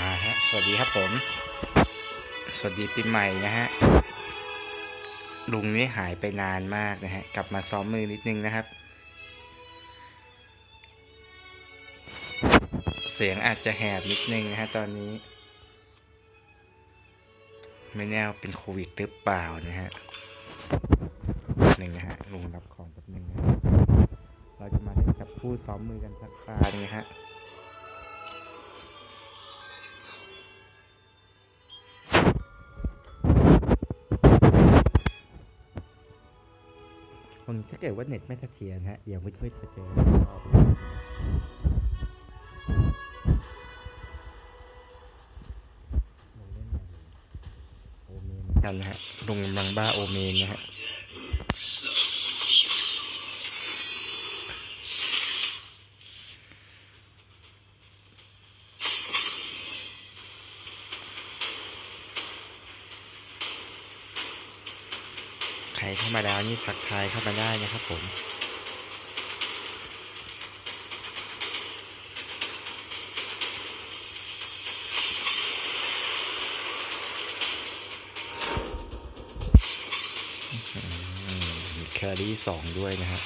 มาฮะ สวัสดีครับผม สวัสดีปีใหม่นะฮะ ลุงนี่หายไปนานมากนะฮะ กลับมาซ้อมมือนิดนึงนะครับ เสียงอาจจะแหบนิดนึงนะฮะตอนนี้ ไม่แน่วเป็นโควิดหรือเปล่านะฮะหนึ่งนะฮะลุงรับของแป๊บนึงนะะเราจะมาเล่นกับผู้ซ้อมมือกันสักตาหนึงฮะ ถ้าเกิดว่าเน็ตไม่เสถียรฮะเดี๋ยวมืดๆจะเจอรอบลงเล่นมาเลยโอเมนกันะฮะลุงบังบ้าโอเมนนะฮะ ใครเข้ามาแล้วนี่ทักทายเข้ามาได้นะครับผมแครี่สองด้วยนะฮะ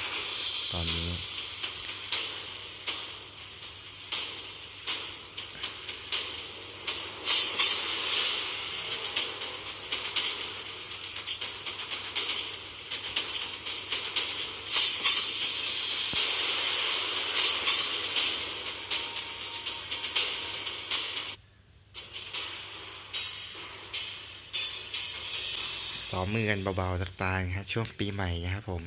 ตอนนี้ ซ้อมมือกันเบาๆสักตานะฮะช่วงปีใหม่นะครับผม